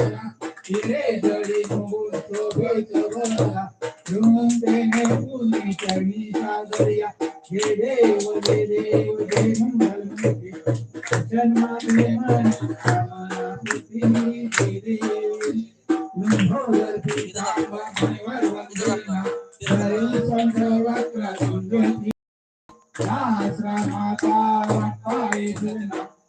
हिरे जडी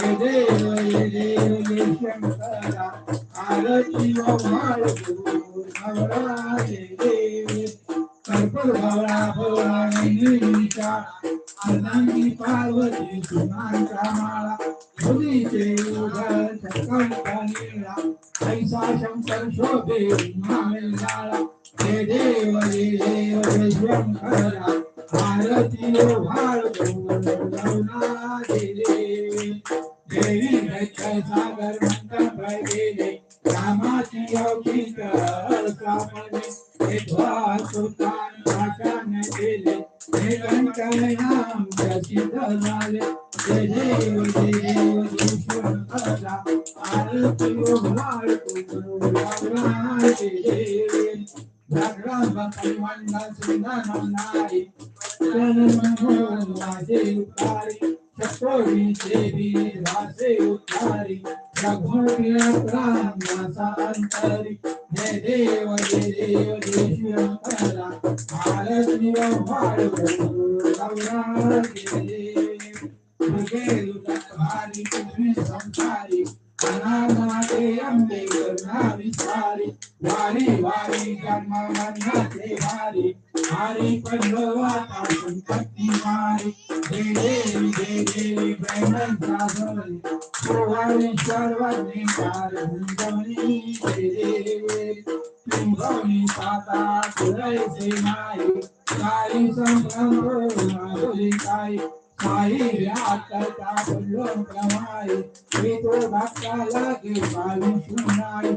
देव देव शंकरा आरती देव कर्पूर अर्धांगी पार्वती सुनांचा माळा मुलीचे चक्कर निळा ऐसा शंकर शोभे देव देव शंकरा आरती भाळ सागर मंत्र गेले रामाची अवचित सापडले हे द्वार सुलतान भाषण केले हे कंकणाम प्रसिद्ध झाले. जय देव जय देव जय शंकरा आरती भाळ गौरवना जय देव जागरण भगवान सुंदर नारी माझे उपारी चकोरी देवी राजे उतारी रघुवीर प्राणाचा अंतरी. हे देव हे देव देशंकरा भारत वाळ गौरा देव. भुगे भारी तुम्ही संसारी. अनाथ करुणा विस्तारी वारी वारी कर्म मन्नाते वारी. हरी पंडवाता संपत्ती मारी दे देवी दे देवी ब्रह्मन साधरी सुवाणेश्वर वदने कार हुंजवनी दे देवी पिंगवनी साता तुळैसे माई. साई संभ्रम माधुरी साई प्रमाई. तो भक्ताला सुनाई.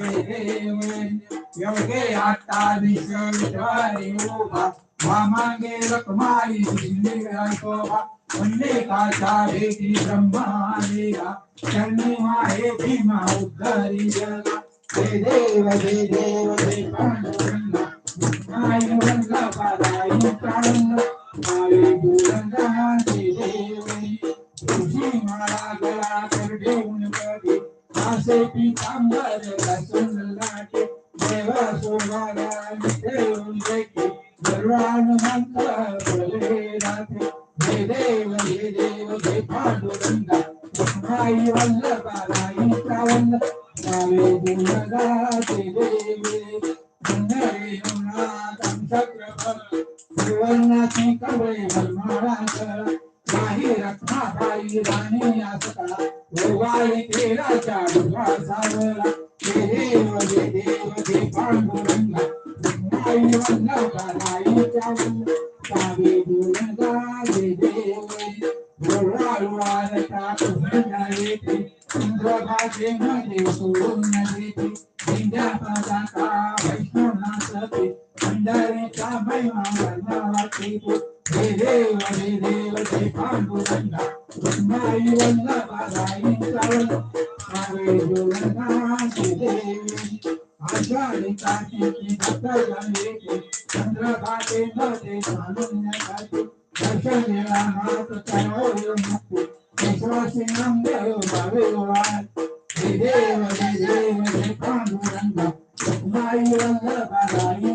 देव योगे आता विश्वविद्वारी उभा वामांगे रकमारी शिंदे ऐकोबा वंदे भेटी चरणी माहे भीमा जगा देव जय देव पांडुरंगा प्राणंगा गुरंगा देव तुझी गळा कर देऊन कधी असे पितांबर लसून लाटे देवा सोमाला ठेवून देखी. सर्वान मंत्र बोले राहते. हे देव हे देव हे पांडुरंगा. माई वल्लभाई श्रावण नावे गुणगा जय देव. सुंदरी गुणातम चक्रफल सुवर्णाची कवळे वरमाळा नाही रत्ना बाई राणी असता गोवाई तेराच्या डुबा सावला हे देव हे देव हे पांडुरंगा माई वल्लभा राई चावल सावे गुणगा हे देव गोवाळवारता पुन्हा येते इंद्रभागे मध्ये सोडून देते विंध्या पदाका वैष्णवनाथते पंढरीचा महिमा वर्णावा केतो हे देव हे देव हे पांडुरंगा माई वल्लभा राई चावल सावे गुणगा हे देव आषाढी कार्तिकी भक्तजन येते चंद्रभागे मध्ये चालून दर्शन नाथ करोयो मुक्ती विश्वासिंगम देव भावे वाण हे देव हे देव हे पांडुरंगा माई वल्लभा राई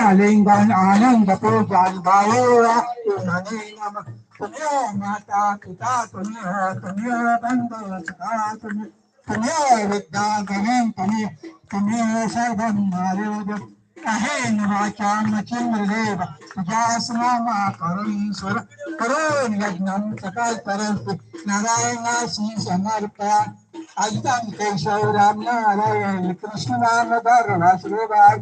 आलिंगन आनंद पूजन भावोरा माता पिता तुम्ही तुम्ही बंधू सखा तुम्ही तुम्ही विद्या गणन तुम्ही तुम्ही सर्वं आहे नवाच्या मचिंद्रदेव तुझ्या स्नामा करून स्वर करून यज्ञान सकाळ तरस नारायणाशी समर्पया आदित्य केशव राम नारायण कृष्ण नामदार वासुदेवाय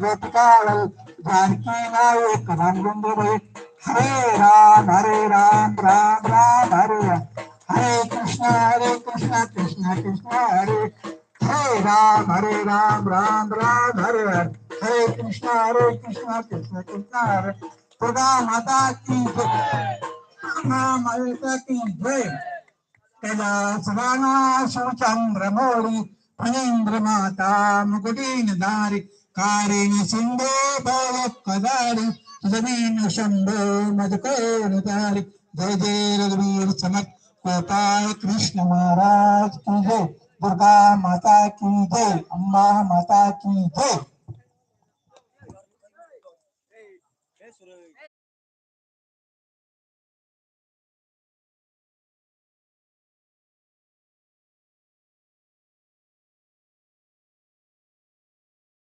गोपिकावल जानकी नायक राम गुंडे हरे राम हरे राम। राम राम राम हरे हरे। हरे कृष्ण हरे कृष्ण कृष्ण कृष्ण हरे दुर्गा माता की माता की जय। कैलासवाना सुचंद्रमौळी फणेन्द्र माता मुकुटीन दारी कारिण सिंधे भवत कदारी जमीन शंभो मधुकर दारी जय जय रघुवीर समर्थ। गोपाल कृष्ण महाराज की जय। दुर्गा माता की जय अम्मा माता की जय.